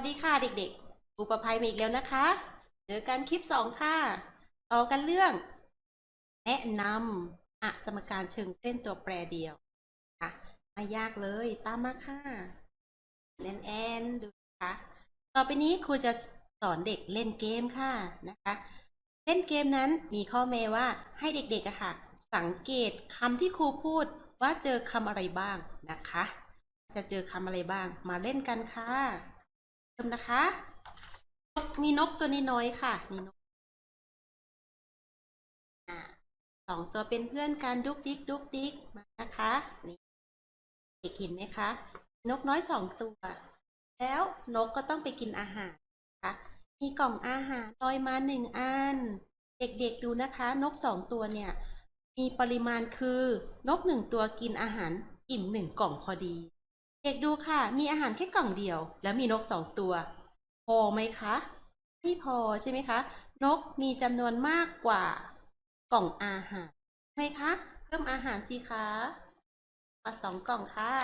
วัสดีค่ะเด็กๆครูประภัยมาอีกแล้วนะคะ เจอกันคลิปสองค่ะ ต่อกันเรื่อง แนะนำอะสมการเชิงเส้นตัวแปรเดียวค่ะไม่ยากเลย ตามมาค่ะแอนแอนดูนะคะต่อไปนี้ครูจะสอนเด็กเล่นเกมค่ะนะคะ เล่นเกมนั้นมีข้อแม้ว่าให้เด็กๆอะค่ะ สังเกตคำที่ครูพูดว่าเจอคำอะไรบ้างนะคะ จะเจอคำอะไรบ้าง มาเล่นกันค่ะ มนะคะ มีนกตัวนี้น้อยๆค่ะนี่นกสองตัวเป็นเพื่อนกันดุกดิกดุกดิกมานะคะนี่เด็กเห็นไหมคะ นกน้อยสองตัว แล้วนกก็ต้องไปกินอาหารนะคะมีกล่องอาหารลอยมาหนึ่งอัน เด็กๆดูนะคะ นกสองตัวเนี่ย มีปริมาณคือนกหนึ่งตัวกินอาหารอิ่มหนึ่งกล่องพอดี เด็กดูค่ะ มีอาหารแค่กล่องเดียว แล้วมีนกสองตัว พอไหมคะ ไม่พอใช่ไหมคะ นกมีจำนวนมากกว่ากล่องอาหารไหมคะ เพิ่มอาหารสิคะมาสองกล่องค่ะ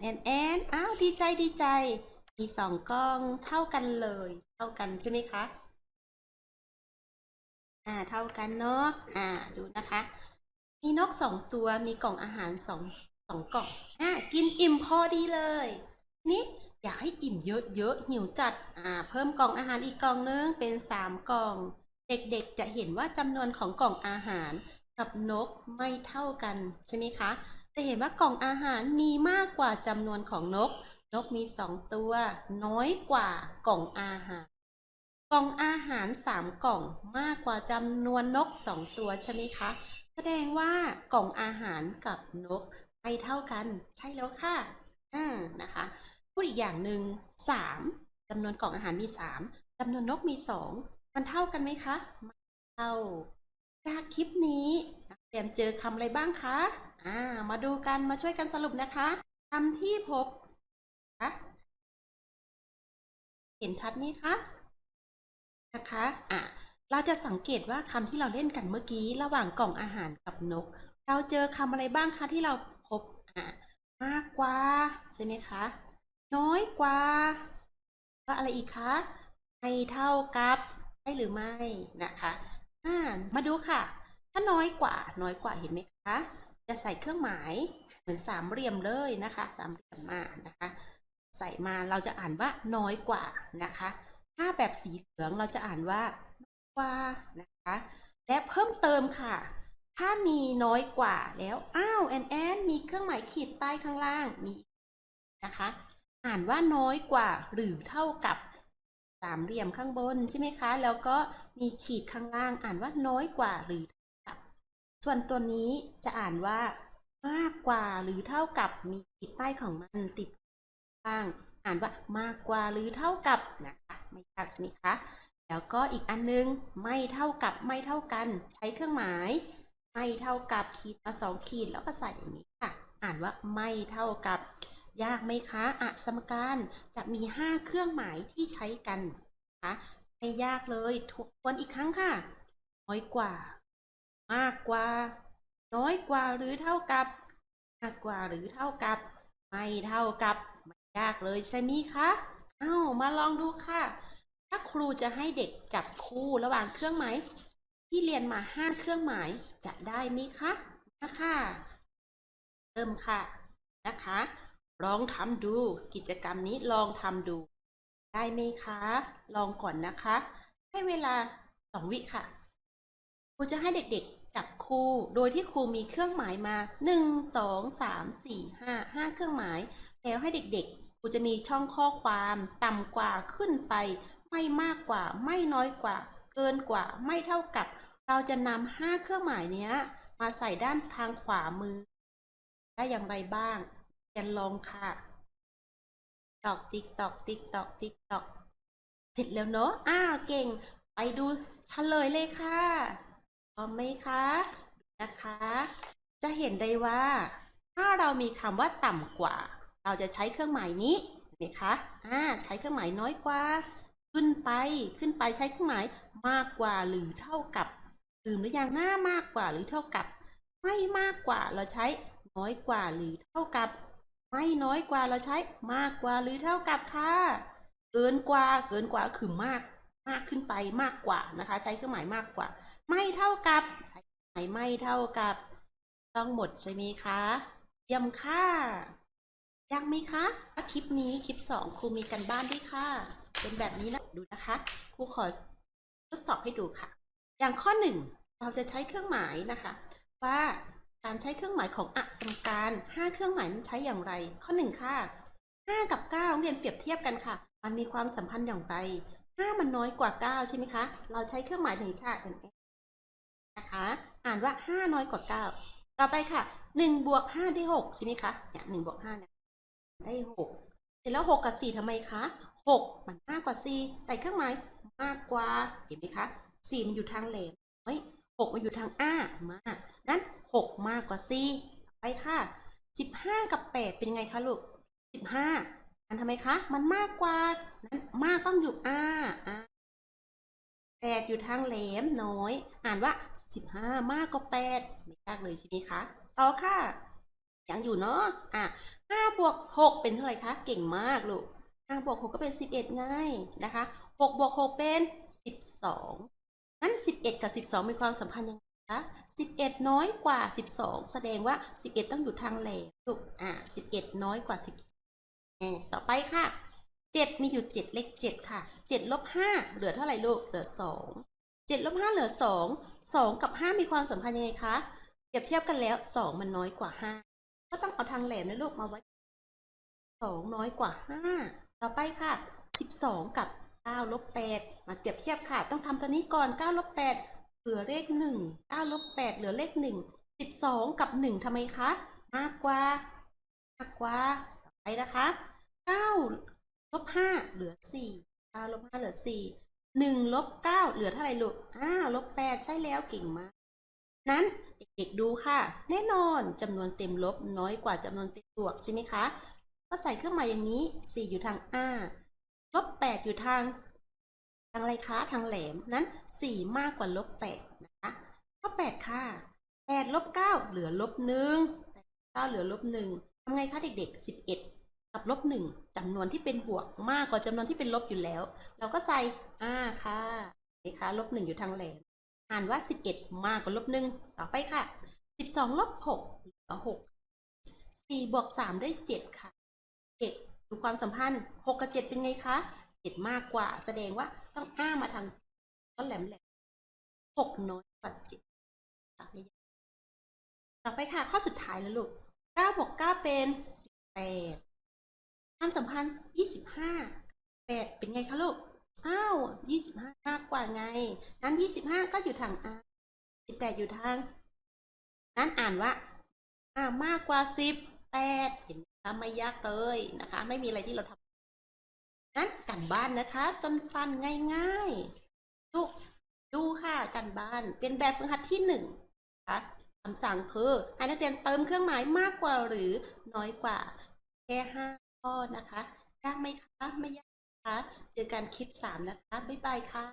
แอนแอนอ้าวดีใจดีใจ มีสองกล่องเท่ากันเลย เท่ากันใช่ไหมคะ อ่า เท่ากันเนาะ อ่า ดูนะคะ มีนกสองตัว มีกล่องอาหารสอง สองกล่องอ่ากินอิ่มพอดีเลย นี่อยากให้อิ่มเยอะๆหิวจัดอ่าเพิ่มกล่องอาหารอีกกล่องนึงเป็นสามกล่อง เด็กๆจะเห็นว่าจำนวนของกล่องอาหารกับนกไม่เท่ากันใช่ไหมคะจะเห็นว่ากล่องอาหารมีมากกว่าจำนวนของนก นกมีสองตัว น้อยกว่ากล่องอาหาร กล่องอาหารสามกล่องมากกว่าจำนวนนกสองตัวใช่ไหมคะ แสดงว่ากล่องอาหารกับนก ไม่เท่ากัน ใช่แล้วค่ะอ่านะคะพูดอีกอย่างหนึ่งสามจำนวนกล่องอาหารมีสามจำนวนนกมีสองมันเท่ากันไหมคะไม่เท่า จากคลิปนี้นักเรียนเจอคำอะไรบ้างคะอ่ามาดูกันมาช่วยกันสรุปนะคะคำที่พบคะเห็นชัดไหมคะนะคะอะเราจะสังเกตว่าคำที่เราเล่นกันเมื่อกี้ ระหว่างกล่องอาหารกับนก เราเจอคำอะไรบ้างคะที่เราพบอะ มากกว่า ใช่ไหมคะ น้อยกว่าแล้วอะไรอีกคะไม่เท่ากับใช่หรือไม่นะคะอ่ามาดูค่ะ ถ้าน้อยกว่า น้อยกว่าเห็นไหมคะ จะใส่เครื่องหมายเหมือนสามเหลี่ยมเลยนะคะ สามเหลี่ยมมานะคะ ใส่มาเราจะอ่านว่าน้อยกว่านะคะ ถ้าแบบสีเหลืองเราจะอ่านว่าน้อยกว่านะคะ และเพิ่มเติมค่ะ ถ้ามีน้อยกว่าแล้วอ้า วแอนแอนมีเครื่องหมายขีดใต้ข้างล่างมีนะคะ อ่านว่าน้อยกว่าหรือเท่ากับสามเหลี่ยมข้างบนใช่ไหมคะ แล้วก็มีขีดข้างล่างอ่านว่าน้อยกว่าหรือเท่ากับ ส่วนตัวนี้จะอ่านว่ามากกว่าหรือเท่ากับมีขีดใต้ของมันติดข้างอ่านว่ามากกว่าหรือเท่ากับนะคะไม่ยากใช่ไหมคะ แล้วก็อีกอันนึงไม่เท่ากับไม่เท่ากัน ใช้เครื่องหมาย ไม่เท่ากับขีดมาสองขีดแล้วก็ใส่อย่างนี้ค่ะ อ่านว่าไม่เท่ากับ ยากไหมคะอะสมการจะมี 5 เครื่องหมายที่ใช้กันนะคะไม่ยากเลยทวนอีกครั้งค่ะ น้อยกว่า มากกว่า น้อยกว่าหรือเท่ากับมากกว่าหรือเท่ากับ ไม่เท่ากับไม่ยากเลยใช่ไหมคะเอ้ามาลองดูค่ะ ถ้าครูจะให้เด็กจับคู่ระหว่างเครื่องหมาย ที่เรียนมา 5 เครื่องหมายจะได้ไหมคะมาค่ะเริ่มค่ะนะคะ ลองทำดูกิจกรรมนี้ลองทำดู ได้ไหมคะ ลองก่อนนะคะ ให้เวลาสองวิค่ะครูจะให้เด็กๆจับคู่โดยที่ครูมีเครื่องหมายมา 1 2 3 4 5 5 เครื่องหมาย แล้วให้เด็กๆครูจะมีช่องข้อความต่ำกว่าขึ้นไป ไม่มากกว่า ไม่น้อยกว่า เกินกว่าไม่เท่ากับ เราจะนำห้าเครื่องหมายนี้มาใส่ด้านทางขวามือ ได้อย่างไรบ้างเรียนลองค่ะ ตอกติ๊กตอกติ๊กตอกติ๊กตอกเสร็จแล้วเนอะอ้าวเก่ง ไปดูเฉลยเลยค่ะพร้อมไหมคะ นะคะ จะเห็นได้ว่า ถ้าเรามีคำว่าต่ำกว่า เราจะใช้เครื่องหมายนี้เห็นไหมคะอ่าใช้เครื่องหมายน้อยกว่า ขึ้นไป ขึ้นไปใช้เครื่องหมายมากกว่าหรือเท่ากับ ลืมหรือยังหน้ามากกว่าหรือเท่ากับ ไม่มากกว่าเราใช้น้อยกว่าหรือเท่ากับ ไม่น้อยกว่าเราใช้มากกว่าหรือเท่ากับค่ะ เกินกว่าเกินกว่าคือมาก มากขึ้นไปมากกว่านะคะ ใช้เครื่องหมายมากกว่า ไม่เท่ากับใช้เครื่องหมายไม่เท่ากับ ต้องหมดใช่ไหมคะเยี่ยมค่ะยังไหมคะคลิปนี้คลิปสองครูมีกันบ้านด้วยค่ะ เป็นแบบนี้นะดูนะคะครูขอทดสอบให้ดูค่ะ อย่างข้อหนึ่งเราจะใช้เครื่องหมายนะคะ ว่าการใช้เครื่องหมายของอสมการห้าเครื่องหมายนั้นใช้อย่างไร ข้อหนึ่งค่ะห้ากับเก้าเรียนเปรียบเทียบกันค่ะ มันมีความสัมพันธ์อย่างไรห้ามันน้อยกว่าเก้าใช่ไหมคะ เราใช้เครื่องหมายนี้ค่ะนะคะอ่านว่าห้าน้อยกว่าเก้าต่อไปค่ะหนึ่งบวกห้าได้หกใช่ไหมคะเนี่ยหนึ่งบวกห้าเนี่ยได้หกเสร็จแล้วหกกับสี่ทำไมคะหกมันมากกว่าสี่ใส่เครื่องหมายมากกว่าเห็นไหมคะ สี่มันอยู่ทางแหลมเฮ้ยหกมันอยู่ทางอ้ามากนั้นหกมากกว่าสี่ไปค่ะสิบห้ากับแปดเป็นไงคะลูกสิบห้ามันทำไมคะ มันมากกว่านั้นมากต้องอยู่อ้าอ่าแปดอยู่ทางแหลมน้อย อ่านว่าสิบห้ามากกว่าแปดไม่ยากเลยใช่ไหมคะต่อค่ะยังอยู่เนาะอะห้าบวกหกเป็นเท่าไหร่คะ เก่งมากลูกห้าบวกหกก็เป็นสิบเอ็ดไงนะคะหกบวกหกเป็นสิบสอง นั้นสิบเอ็ดกับสิบสองมีความสัมพันธ์ยังไงคะสิบเอ็ดน้อยกว่าสิบสองแสดงว่าสิบเอ็ดต้องอยู่ทางแหลมลูกอะสิบเอ็ดน้อยกว่าสิบต่อไปค่ะเจ็ดมีอยู่เจ็ดเลขเจ็ดค่ะเจ็ดลบห้าเหลือเท่าไหร่ลูก เหลือสองเจ็ดลบห้าเหลือสองสองกับห้ามีความสัมพันธ์ยังไงคะ เปรียบเทียบกันแล้วสองมันน้อยกว่าห้าก็ต้องเอาทางแหลมนะลูกมาไว้สองน้อยกว่าห้าต่อไปค่ะสิบสองกับ เก้าลบแปดมาเปรียบเทียบค่ะ ต้องทำตัวนี้ก่อนเก้าลบแปดเหลือเลขหนึ่งเก้าลบแปดเหลือเลขหนึ่งสิบสองกับหนึ่งทำไมคะ มากกว่ามากกว่าไปนะคะเก้าลบห้าเหลือสี่เก้าลบห้าเหลือสี่หนึ่งลบเก้าเหลือเท่าไหร่ลูกอ้าลบแปดใช่แล้วเก่งมาก นั้นเด็กๆดูค่ะ แน่นอนจำนวนเต็มลบน้อยกว่าจำนวนเต็มบวกใช่ไหมคะ ก็ใส่เครื่องหมายอย่างนี้ 4 อยู่ทางอ้า ลบ8อยู่ทางทางอะไรคะทางแหลมนั้น4มากกว่าลบ8นะคะข้อ8ค่ะ8ลบ9เหลือลบ1 9เก้าเหลือลบ1ทำไงคะเด็กๆ11กับลบ1จำนวนที่เป็นบวกมากกว่าจำนวนที่เป็นลบอยู่แล้ว เราก็ใส่อ้าค่ะนี่คะลบ1อยู่ทางแหลมอ่านว่า11มากกว่าลบหนึ่งต่อไปค่ะ12ลบ6เหลือ6 4บวก3ได้7ค่ะ7ดู ดูความสัมพันธ์6กับ7เป็นไงคะ7มากกว่า แสดงว่าต้องอ้ามาทางต้นแหลมแหลม6น้อยกว่า7ค่ะไม่ยากต่อไปค่ะ ข้อสุดท้ายแล้วลูก9บวก9เป็น18ความสัมพันธ์25 8เป็นไงคะลูกอ้าวยี่สิบห้ามากกว่าไง นั้นยี่สิบห้าก็อยู่ทางอาสิบแปดอยู่ทาง นั้นอ่านว่าอามากกว่าสิบแปดเห็นไหม คะไม่ยากเลยนะคะ ไม่มีอะไรที่เราทำนั้นกันบ้านนะคะ สั้นๆง่ายๆดูดูค่ะกันบ้านเป็นแบบฝึกหัดที่หนึ่งนะคะคำสั่งคือให้นักเรียนเติมเครื่องหมายมากกว่าหรือน้อยกว่าแค่ห้าข้อนะคะยากไหมคะไม่ยากคะเจอกันคลิป3นะคะบ๊ายบายค่ะ